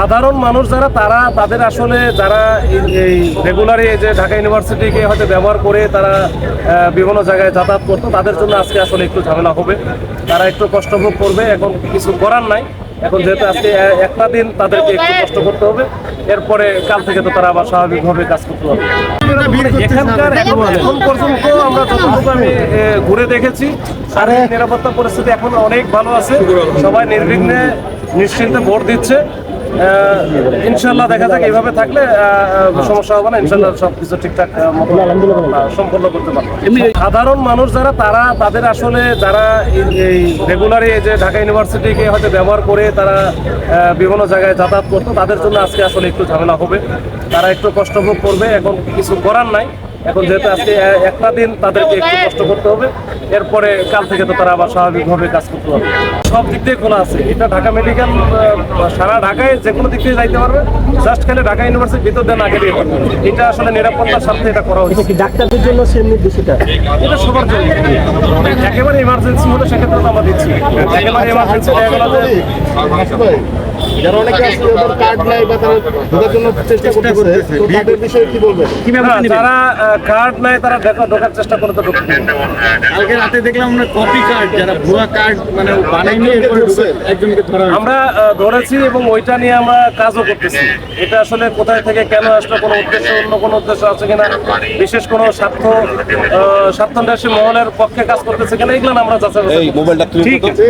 সাধারণ মানুষ যারা তারা তাদের আসলে যারা এই- রেগুলারই যে ঢাকা ইউনিভার্সিটিকে হয়তো ব্যবহার করে তারা বিভিন্ন জায়গায় যাতায়াত করতো তাদের জন্য আজকে আসলে একটু ঝামেলা হবে। তারা একটু কষ্ট ভোগ করবে এখন কিছু করার নাই। এখন যেহেতু আজকে একটা দিন তাদেরকে একটু কষ্ট করতে হবে। এরপরে কাল থেকে তো তারা আবার স্বাভাবিকভাবে কাজ করতে হবে। এখানকার এখন পর্যন্ত আমরা যতটুকু আমি ঘুরে দেখেছি শারীরিক নিরাপত্তা পরিস্থিতি এখন অনেক ভালো আছে। সবাই নির্বিঘ্নে নিশ্চিন্তে ভোট দিচ্ছে। ইনশাল্লাহ দেখা যাক এইভাবে থাকলে সমস্যা হবে না ইনশাল্লাহ সবকিছু ঠিকঠাক মতো সম্পন্ন করতে পারব। সাধারণ মানুষ যারা তারা তাদের আসলে যারা এই- এই রেগুলারই যে ঢাকা ইউনিভার্সিটিকে হয়তো ব্যবহার করে তারা বিভিন্ন জায়গায় যাতায়াত করতো তাদের জন্য আজকে আসলে একটু ঝামেলা হবে। তারা একটু কষ্ট ভোগ করবে এখন কিছু করার নাই। এখন যেহেতু আজকে একটা দিন তাদেরকে একটু কষ্ট করতে হবে এরপরে কাল থেকে তো তারা আবার স্বাভাবিকভাবে কাজ করতে পারবে। সব দিক দিয়ে খোলা আছে। এটা ঢাকা মেডিকেল সারা ঢাকায় যে কোনো দিক দিয়ে যাইতে পারবে। জাস্ট খালি ঢাকা ইউনিভার্সিটির ভিতর দিয়ে না গেলে এটা আসলে নিরাপত্তার সাথে এটা করা হয়েছে। কি ডাক্তারদের জন্য সেমনি বিষয়টা এটা সবার জন্য। একেবারে ইমার্জেন্সি হলে সেক্ষেত্রে তো আমরা দিচ্ছি। একেবারে ইমার্জেন্সি হয়ে গেল যে যারা অনেকে আছে ওদের কার্ড নাই বা তারা ঢোকার জন্য চেষ্টা করতেছে তো তাদের বিষয়ে কি বলবেন? যারা কার্ড নাই তারা ঢোকা- ঢোকার চেষ্টা করে তো কালকে রাতে দেখলাম আমরা কপি কার্ড যারা ভুয়া কার্ড মানে বানাইনি একজনকে ধরা আমরা ধরেছি এবং ওইটা নিয়ে আমরা কাজও করতেছি। এটা আসলে কোথায় থেকে কেন আসলো কোনো উদ্দেশ্য অন্য কোনো উদ্দেশ্য আছে কিনা বিশেষ কোনো স্বার্থ আহ, স্বার্থন্বেষী মহলের পক্ষে কাজ করতেছে কিনা এগুলো আমরা যাচাই। ঠিক আছে